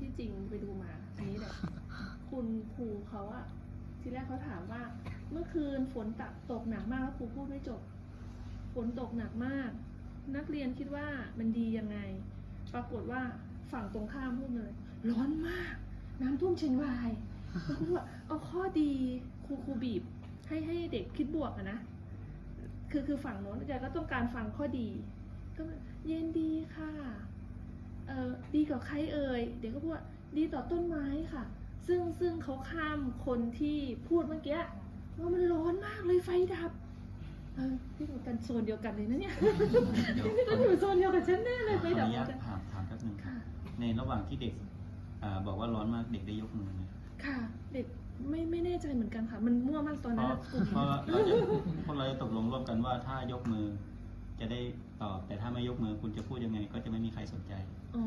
ที่จริงไปดูมาทีนี้แหละคุณครูเขาอะทีแรกเขาถามว่า เมื่อคืนฝนตกตกหนักมากแล้วครูพูดไม่จบ ฝนตกหนักมาก นักเรียนคิดว่ามันดียังไง ปรากฏว่าฝั่งตรงข้ามพูดเลย ร้อนมาก น้ำท่วมเชียงรายแล้วครูว่าเอาข้อดีครูครูบีบ ให้ให้เด็กคิดบวกอะนะคือคือฝั่งโน้นแกก็ต้องการฟังข้อดี ก็เย็นดีค่ะ ออดีกับใครเอ่ย เด็กก็พูดว่าดีต่อต้นไม้ค่ะ ซึ่งซึ่งเขาข้ามคนที่พูดเมื่อกี้ว่ามันร้อนมากเลยไฟดับเออพี่อยู่กันโซนเดียวกันเลยนะเนี่ยเดี๋ยวพี่ก็อยู่โซนเดียวกับฉันแน่เลยขไฟออดับนุเหมืญาอตนกันถามถามแป๊บหนึงครับค่ะ ในระหว่างที่เด็กอ่าบอกว่าร้อนมากเด็กได้ยกมือไหมค่ะ เด็กไม่ไม่แน่ใจเหมือนกันค่ะ มันมั่วมากตอนเพนั้นราะอะกลุ่มเพราะเราจะพวกเราจะตกลงร่วมกันว่าถ้ายกมือ จะได้ตอบ แต่ถ้าไม่ยกมือคุณจะพูดยังไง ก็จะไม่มีใครสนใจ อ๋อ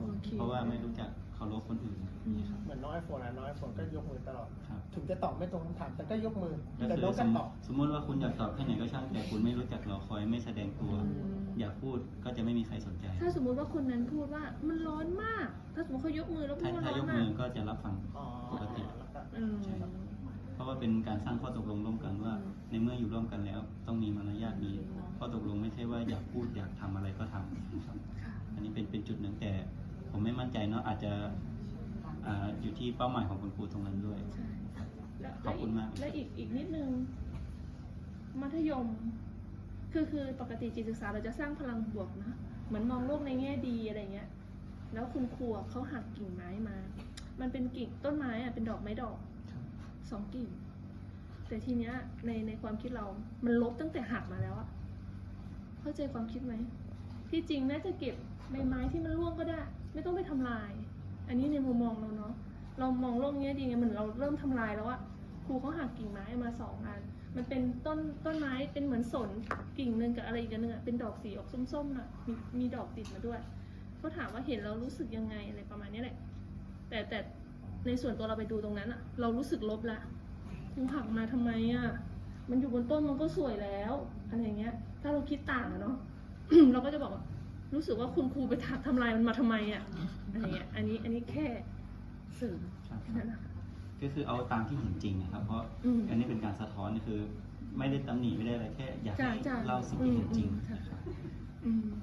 โอเคเพราะว่าไม่รู้จักเคารพคนอื่นนี่ครับ เหมือนน้อยฝนนะน้อยฝนก็ยกมือตลอด ครับถึงจะตอบไม่ตรงคำถาม แต่ก็ยกมือ ก็แต่คือโน้ตสก็มมตอบติสมมติว่าคุณอยากตอบแค่ไหนก็ช่างแต่คุณไม่รู้จักรอคอยไม่แสดงตัวอยากพูดก็จะไม่มีใครสนใจ ถ้าสมมุติว่าคนนั้นพูดว่ามันร้อนมาก ถ้าสมมติเขายกมือแล้วพูถ้าดว่าถ้าร้อยนกมามืกอก็จะรับฟัง อ๋อปกติ แล้วก็ อืมใช่ครับเพราะว่าเป็นการสร้างข้อตกลง อยากพูดอยากทำอะไรก็ทำนะครับค่ะอันนี้เป็นเป็นจุดหนึ่งแต่ ผมไม่มั่นใจเนาะอาจจะอ่าอยู่ที่เป้าหมายของคุณครูตรงนั้นด้วยใช่และขอบคุณมากและอีกอีกนิดนึง มัธยม คือคือปกติจิตศึกษาเราจะสร้างพลังบวกนะ เหมือนมองโลกในแง่ดีอะไรเงี้ย แล้วคุณครูอะเขาหักกิ่งไม้มา มันเป็นกิ่งต้นไม้อะเป็นดอกไม้ดอกสองกิ่ง แต่ทีเนี้ยในในความคิดเรา มันลบตั้งแต่หักมาแล้วอะ เข้าใจความคิดไหม ที่จริงน่าจะเก็บใบไม้ที่มันร่วงก็ได้ ไม่ต้องไปทำลาย อันนี้ในมุมมองเราเนาะ เรามองโลกแง่ดีไงเหมือนเราเริ่มทำลายแล้วอะครูเขาหักกิ่งไม้มาสองอัน มันเป็นต้นต้นไม้เป็นเหมือนสนกิ่งหนึ่งกับอะไรอีกอันหนึ่งอะเป็นดอกสีออกส้มๆน่ะมีมีดอกติดมาด้วยเขาถามว่าเห็นเรารู้สึกยังไงอะไรประมาณนี้แหละ แต่แต่ในส่วนตัวเราไปดูตรงนั้นอะเรารู้สึกลบละมึงหักมาทำไมอะ มันอยู่บนต้นมันก็สวยแล้วอะไรอย่างเงี้ย ถ้าเราคิดต่างอะเนาะเราก็จะบอกว่ารู้สึกว่าคุณครูไปทักทำลายมันมาทำไมอะอะไรเงี้ยอันนี้อันนี้แค่สื่อครับแค่นั้นนะคะ ก็คือเอาตามที่เห็นจริงนะครับ เพราะอืมอันนี้เป็นการสะท้อนคือ ไม่ได้ตำหนิไม่ได้อะไรแค่อยากจ้ะให้จ้ะเล่าสิ่งที่เห็นจริงอืมอืมนะครับ อืม